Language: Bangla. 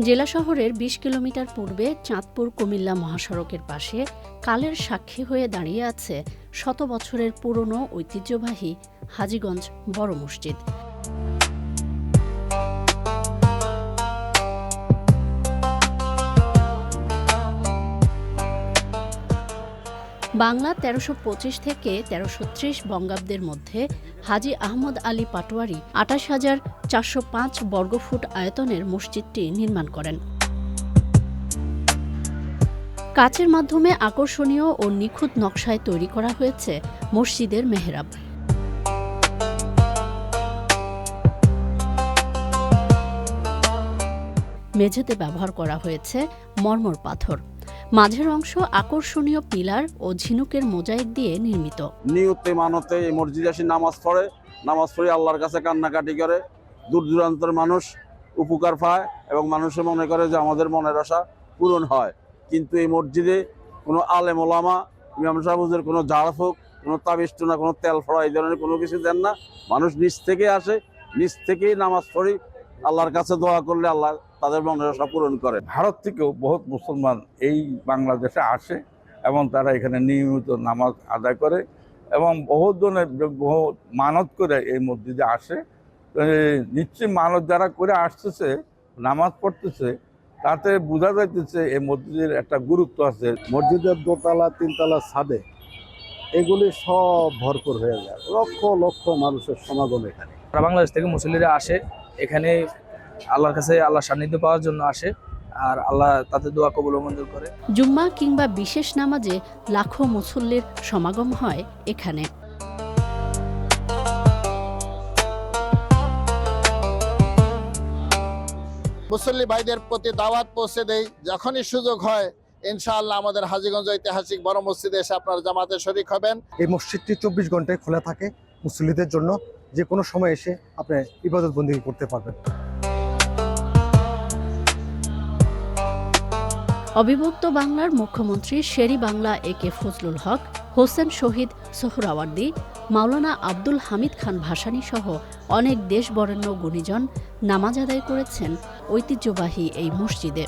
জেলা শহরের ২০ কিলোমিটার পূর্বে চাঁদপুর কুমিল্লা মহাসড়কের পাশে কালের সাক্ষী হয়ে দাঁড়িয়ে আছে শত বছরের পুরনো ঐতিহ্যবাহী হাজিগঞ্জ বড় মসজিদ। বাংলা তেরোশো পঁচিশ থেকে তেরোশো ত্রিশ বঙ্গাব্দের মধ্যে হাজি আহমদ আলী পাটোয়ারি আঠাশ হাজার চারশো পাঁচ বর্গফুট আয়তনের মসজিদটি নির্মাণ করেন। কাচের মাধ্যমে আকর্ষণীয় ও নিখুঁত নকশায় তৈরি করা হয়েছে মসজিদের মেহরাব। মেঝেতে ব্যবহার করা হয়েছে মর্মর পাথর। মাঝের অংশ আকর্ষণীয় পিলার ও ঝিনুকের মোজাইক দিয়ে নির্মিত। নিয়তে মানতে মসজিদে নামাজ পড়ে নামাজ পড়ে আল্লাহর কাছে কান্নাকাটি করে, দূর মানুষ উপকার পায় এবং মানুষে মনে করে যে আমাদের মনের আশা পূরণ হয়। কিন্তু এই মসজিদে কোনো আলেম ওলামা, ইমাম কোনো ঝাড়ফুঁক কোনো তাবিষ্টনা কোনো তেল ফড়া এই ধরনের কোনো কিছু দেন না। মানুষ নিচ থেকে আসে, নিচ থেকেই নামাজ পড়ি, আল্লাহর কাছে দোয়া করলে আল্লাহ তাদের মনের আশা পূরণ করে। ভারত থেকেও বহুত মুসলমান এই বাংলাদেশে আসে এবং তারা এখানে নিয়মিত নামাজ আদায় করে এবং বহুত জনের বহু মানত করে এই মসজিদে আসে। নিশ্চয়ই মানত যারা করে আসতেছে নামাজ পড়তেছে তাতে বোঝা যাইতেছে এই মসজিদের একটা গুরুত্ব আছে। মসজিদের দোতলা তিনতলা ছাদে এগুলি সব ভরপুর হয়ে যায়। লক্ষ লক্ষ মানুষের সমাগম এখানে। বাংলাদেশ থেকে মুসল্লিরা আসে। এখানে আল্লাহর কাছে আল্লাহ সান্নিধ্য পাওয়ার জন্য আসে আর আল্লাহ তাদের দোয়া কবুল মঞ্জুর করে। জুম্মা কিংবা বিশেষ নামাজে লাখো মুসল্লির সমাগম হয় এখানে। মুসল্লি ভাইদের প্রতি দাওয়াত পৌঁছে দেই যখনই সুযোগ হয় ইনশাআল্লাহ আমাদের হাজীগঞ্জ ঐতিহাসিক বড় মসজিদে এসে আপনার জামাতে শরিক হবেন। এই মসজিদটি চব্বিশ ঘন্টায় খোলা থাকে মুসল্লিদের জন্য যে কোনো সময় এসে আপনি ইবাদত বন্দি করতে পারবেন। অবিভক্ত বাংলার মুখ্যমন্ত্রী শেরি বাংলা, এ কে ফজলুল হক, হোসেন শহীদ সোহরাওয়ার্দী, মাওলানা আব্দুল হামিদ খান ভাসানী সহ অনেক দেশ বরেণ্য গুণীজন নামাজ আদায় করেছেন ঐতিহ্যবাহী এই মসজিদে।